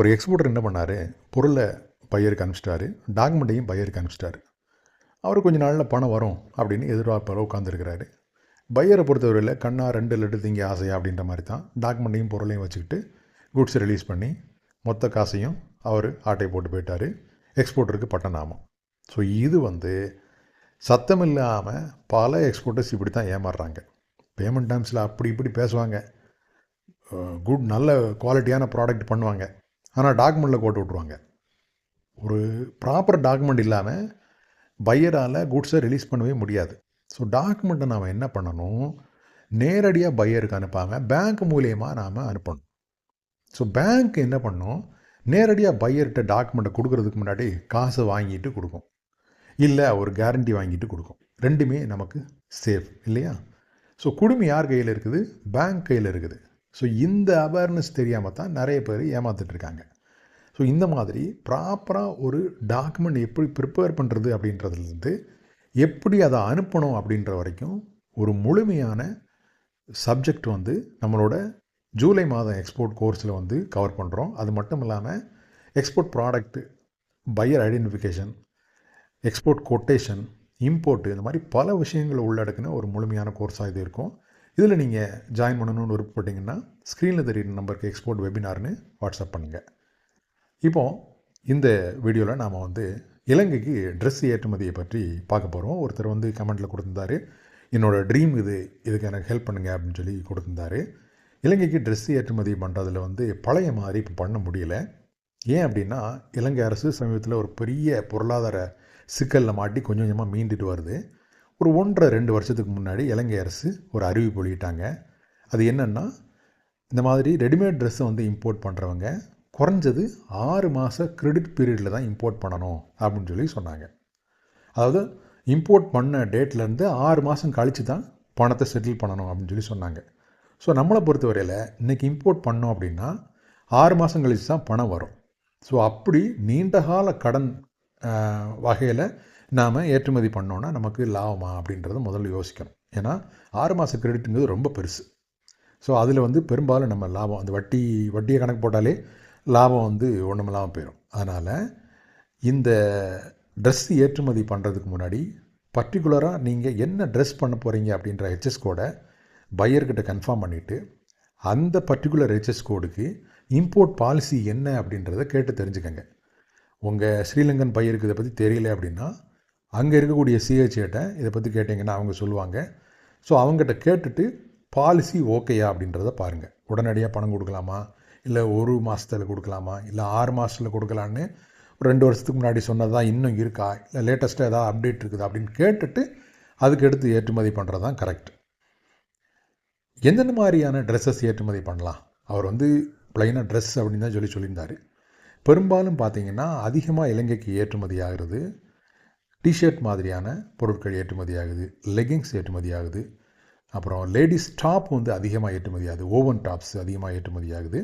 ஒரு எக்ஸ்போர்ட்டர் என்ன பண்ணார்? பொருளை பையருக்கு அனுப்பிச்சிட்டாரு. டாக்குமெண்ட்டையும் பையருக்கு அனுப்பிச்சிட்டாரு. அவர் கொஞ்ச நாளில் பணம் வரும் அப்படின்னு எதிர்பார்ப்பில் உட்காந்துருக்கிறாரு பையரை பொறுத்தவரையில் கண்ணா ரெண்டு லட்டு திங்க ஆசையா அப்படின்ற மாதிரி தான் டாக்குமெண்ட்டையும் பொருளையும் வச்சுக்கிட்டு குட்ஸ் ரிலீஸ் பண்ணி மொத்த காசையும் அவர் ஆட்டை போட்டு போயிட்டார். எக்ஸ்போர்ட்டருக்கு பட்டநாமம் ஸோ இது வந்து சத்தம் இல்லாமல் பல எக்ஸ்போர்ட்டர்ஸ் இப்படி தான் ஏமாறுறாங்க. பேமெண்ட் டைம்ஸில் அப்படி இப்படி பேசுவாங்க. குட் நல்ல குவாலிட்டியான ப்ராடக்ட் பண்ணுவாங்க. ஆனால் டாக்குமெண்ட்டில் போட்டு விட்ருவாங்க ஒரு ப்ராப்பர் டாக்குமெண்ட் இல்லாமல் பையரால் குட்ஸை ரிலீஸ் பண்ணவே முடியாது. ஸோ டாக்குமெண்ட்டை நாம் என்ன பண்ணணும்? நேரடியாக பையருக்கு அனுப்பாமல் பேங்க் மூலியமாக நாம் அனுப்பணும். ஸோ பேங்க் என்ன பண்ணணும் நேரடியாக பையர்கிட்ட டாக்குமெண்ட்டை கொடுக்கறதுக்கு முன்னாடி காசை வாங்கிட்டு கொடுக்கும். இல்லை ஒரு கேரண்டி வாங்கிட்டு கொடுக்கும். ரெண்டுமே நமக்கு சேஃப் இல்லையா? ஸோ குடுமி யார் கையில் இருக்குது? பேங்க் கையில் இருக்குது. ஸோ இந்த அவேர்னஸ் தெரியாமல் தான் நிறைய பேர் ஏமாத்துட்ருக்காங்க ஸோ இந்த மாதிரி ப்ராப்பராக ஒரு டாக்குமெண்ட் எப்படி ப்ரிப்பேர் பண்ணுறது அப்படின்றதுலேருந்து எப்படி அதை அனுப்பணும் அப்படின்ற வரைக்கும் ஒரு முழுமையான சப்ஜெக்ட் வந்து நம்மளோட ஜூலை மாதம் எக்ஸ்போர்ட் கோர்ஸில் வந்து கவர் பண்ணுறோம் அது மட்டும் இல்லாமல் export product buyer identification export quotation import இந்த மாதிரி பல விஷயங்களை உள்ளடக்கின ஒரு முழுமையான கோர்ஸாக இது இருக்கும். இதில் நீங்கள் ஜாயின் பண்ணணும்னு விருப்பப்பட்டீங்கன்னா ஸ்க்ரீனில் தெரியுற நம்பருக்கு எக்ஸ்போர்ட் வெபினார்னு வாட்ஸ்அப் பண்ணுங்கள் இப்போது இந்த வீடியோவில் நாம் வந்து இலங்கைக்கு ட்ரெஸ் ஏற்றுமதியை பற்றி பார்க்க போகிறோம் ஒருத்தர் வந்து கமெண்ட்டில் கொடுத்துருந்தாரு என்னோடய ட்ரீம் இது இதுக்கு எனக்கு ஹெல்ப் பண்ணுங்க அப்படின்னு சொல்லி கொடுத்துருந்தாரு. இலங்கைக்கு ட்ரெஸ் ஏற்றுமதி பண்ணுறதுல வந்து பழைய மாதிரி இப்போ பண்ண முடியல. ஏன் அப்படின்னா இலங்கை அரசு சமீபத்தில் ஒரு பெரிய பொருளாதார சிக்கலில் மாட்டி கொஞ்சம் கொஞ்சமாக மீண்டுட்டு வருது. ஒரு ஒன்றரை ரெண்டு வருஷத்துக்கு முன்னாடி இலங்கை அரசு ஒரு அறிவிப்பு வெளியிட்டாங்க. அது என்னென்னா இந்த மாதிரி ரெடிமேட் ட்ரெஸ்ஸை வந்து இம்போர்ட் பண்ணுறவங்க குறைஞ்சது ஆறு மாத கிரெடிட் பீரியடில் தான் இம்போர்ட் பண்ணணும் அப்படின்னு சொல்லி சொன்னாங்க. அதாவது இம்போர்ட் பண்ண டேட்லேருந்து ஆறு மாதம் கழித்து தான் பணத்தை செட்டில் பண்ணணும் அப்படின்னு சொல்லி சொன்னாங்க. ஸோ நம்மளை பொறுத்தவரையில் இன்றைக்கி இம்போர்ட் பண்ணோம் அப்படின்னா ஆறு மாதம் கழித்து தான் பணம் வரும். ஸோ அப்படி நீண்டகால கடன் வகையில் நாம் ஏற்றுமதி பண்ணோன்னா நமக்கு லாபமா அப்படின்றத முதல்ல யோசிக்கணும். ஏன்னா ஆறு மாத கிரெடிட்டுங்கிறது ரொம்ப பெருசு. ஸோ அதில் வந்து பெரும்பாலும் நம்ம லாபம் அந்த வட்டி வட்டியை கணக்கு போட்டாலே லாபம் வந்து ஒன்றுமில்லாமல் போயிடும் அதனால் இந்த ட்ரெஸ் ஏற்றுமதி பண்ணுறதுக்கு முன்னாடி பர்டிகுலராக நீங்கள் என்ன ட்ரெஸ் பண்ண போகிறீங்க அப்படின்ற ஹெச்எஸ் கோடை பையர்கிட்ட கன்ஃபார்ம் பண்ணிவிட்டு அந்த பர்டிகுலர் ஹெச்எஸ் கோடுக்கு இம்போர்ட் பாலிசி என்ன அப்படின்றத கேட்டு தெரிஞ்சுக்கங்க. உங்கள் ஸ்ரீலங்கன் பையருக்கு இதை பற்றி தெரியல அப்படின்னா அங்கே இருக்கக்கூடிய சிஹெச்ஏட்ட இதை பற்றி கேட்டிங்கன்னா அவங்க சொல்லுவாங்க. ஸோ அவங்ககிட்ட கேட்டுட்டு பாலிசி ஓகேயா அப்படின்றத பாருங்கள் உடனடியாக பணம் கொடுக்கலாமா? இல்லை ஒரு மாதத்தில் கொடுக்கலாமா? இல்லை ஆறு மாதத்தில் கொடுக்கலான்னு ஒரு ரெண்டு வருஷத்துக்கு முன்னாடி சொன்னது தான் இன்னும் இருக்கா? இல்லை லேட்டஸ்ட்டாக ஏதாவது அப்டேட் இருக்குது அப்படின்னு கேட்டுட்டு அதுக்கு எடுத்து ஏற்றுமதி பண்ணுறது தான் கரெக்ட் எந்தெந்த மாதிரியான ட்ரெஸ்ஸஸ் ஏற்றுமதி பண்ணலாம்? அவர் வந்து ப்ளைனாக ட்ரெஸ் அப்படின்னு தான் சொல்லி சொல்லியிருந்தார். பெரும்பாலும் பார்த்திங்கன்னா அதிகமாக இலங்கைக்கு ஏற்றுமதி ஆகிறது டிஷர்ட் மாதிரியான பொருட்கள் ஏற்றுமதி ஆகுது லெகிங்ஸ் ஏற்றுமதி ஆகுது அப்புறம் லேடிஸ் டாப் வந்து அதிகமாக ஏற்றுமதி ஆகுது ஓவன் டாப்ஸ் அதிகமாக ஏற்றுமதி ஆகுது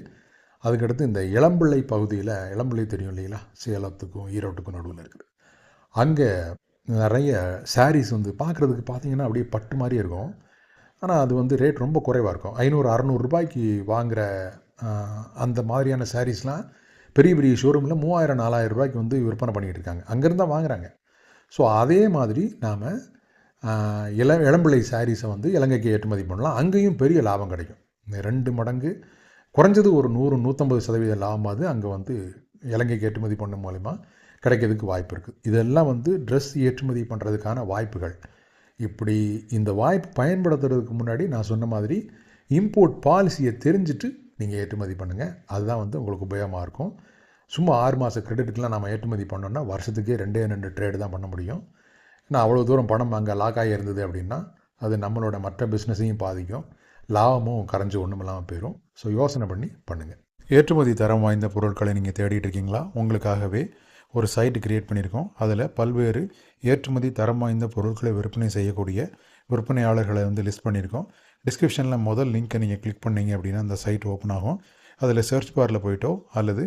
அதுக்கடுத்து இந்த இளம்பிள்ளை பகுதியில் இளம்பிள்ளை தெரியும் இல்லைங்களா? சேலத்துக்கும் ஈரோட்டுக்கும் நடுவில் இருக்குது. அங்கே நிறைய சாரீஸ் வந்து பார்க்குறதுக்கு பார்த்தீங்கன்னா அப்படியே பட்டு மாதிரி இருக்கும். ஆனால் அது வந்து ரேட் ரொம்ப குறைவாக இருக்கும். ஐநூறு அறநூறுரூபாய்க்கு வாங்குகிற அந்த மாதிரியான சாரீஸ்லாம் பெரிய பெரிய ஷோரூமில் மூவாயிரம் நாலாயிரம் ரூபாய்க்கு வந்து விற்பனை பண்ணிகிட்டு இருக்காங்க. அங்கேருந்து தான் வாங்குறாங்க. ஸோ அதே மாதிரி நாம் இள இளம்பிள்ளை சாரீஸை வந்து இலங்கைக்கு ஏற்றுமதி பண்ணலாம். அங்கேயும் பெரிய லாபம் கிடைக்கும். இந்த ரெண்டு மடங்கு. குறைஞ்சது ஒரு நூறு நூற்றம்பது சதவீத லாபமாவது அங்கே வந்து இலங்கைக்கு ஏற்றுமதி பண்ண மூலிமா கிடைக்கிறதுக்கு வாய்ப்பு இருக்குது இதெல்லாம் வந்து ட்ரெஸ் ஏற்றுமதி பண்ணுறதுக்கான வாய்ப்புகள். இப்படி இந்த வாய்ப்பு பயன்படுத்துறதுக்கு முன்னாடி நான் சொன்ன மாதிரி இம்போர்ட் பாலிசியை தெரிஞ்சுட்டு நீங்கள் ஏற்றுமதி பண்ணுங்கள் அதுதான் வந்து உங்களுக்கு உபயோகமாக இருக்கும். சும்மா ஆறு மாத கிரெடிட்டுக்கெலாம் நம்ம ஏற்றுமதி பண்ணோன்னா வருஷத்துக்கே ரெண்டே ரெண்டு ட்ரேடு தான் பண்ண முடியும். ஏன்னா அவ்வளோ தூரம் பணம் அங்கே லாக் ஆகியிருந்தது அப்படின்னா அது நம்மளோட மற்ற பிஸ்னஸையும் பாதிக்கும். லாபமும் கரைஞ்சி ஒன்றும் இல்லாமல் போயிடும் ஸோ யோசனை பண்ணி பண்ணுங்கள் ஏற்றுமதி தரம் வாய்ந்த பொருட்களை நீங்கள் தேடிட்டு இருக்கீங்களா? உங்களுக்காகவே ஒரு சைட்டு கிரியேட் பண்ணியிருக்கோம். அதில் பல்வேறு ஏற்றுமதி தரம் வாய்ந்த பொருட்களை விற்பனை செய்யக்கூடிய விற்பனையாளர்களை வந்து லிஸ்ட் பண்ணியிருக்கோம். டிஸ்கிரிப்ஷனில் முதல் லிங்க்கை நீங்கள் கிளிக் பண்ணீங்க அப்படின்னா அந்த சைட் ஓப்பன் ஆகும். அதில் சர்ச் பாரில் போயிட்டோ அல்லது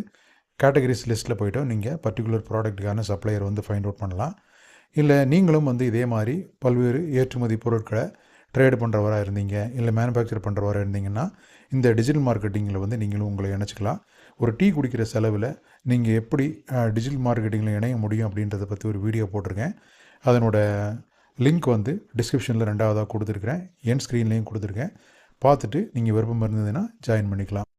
கேட்டகரிஸ் லிஸ்ட்டில் போய்ட்டு நீங்கள் பர்டிகுலர் ப்ராடக்ட்டுக்கான சப்ளையர் வந்து ஃபைண்ட் அவுட் பண்ணலாம். இல்லை நீங்களும் வந்து இதே மாதிரி பல்வேறு ஏற்றுமதி பொருட்களை ட்ரேடு பண்ணுறவராக இருந்தீங்க இல்லை மேனுஃபேக்சர் பண்ணுறவராக இருந்தீங்கன்னா இந்த டிஜிட்டல் மார்க்கெட்டிங்கில் வந்து நீங்களும் உங்களை இணைச்சிக்கலாம். ஒரு டீ குடிக்கிற செலவில் நீங்கள் எப்படி டிஜிட்டல் மார்க்கெட்டிங்கில் இணைய முடியும் அப்படின்றத பற்றி ஒரு வீடியோ போட்டிருக்கேன். அதனோட லிங்க் வந்து டிஸ்கிரிப்ஷனில் ரெண்டாவதாக கொடுத்துருக்குறேன். என் ஸ்க்ரீன்லேயும் கொடுத்துருக்கேன். பார்த்துட்டு நீங்கள் விருப்பம் இருந்ததுன்னா ஜாயின் பண்ணிக்கலாம்.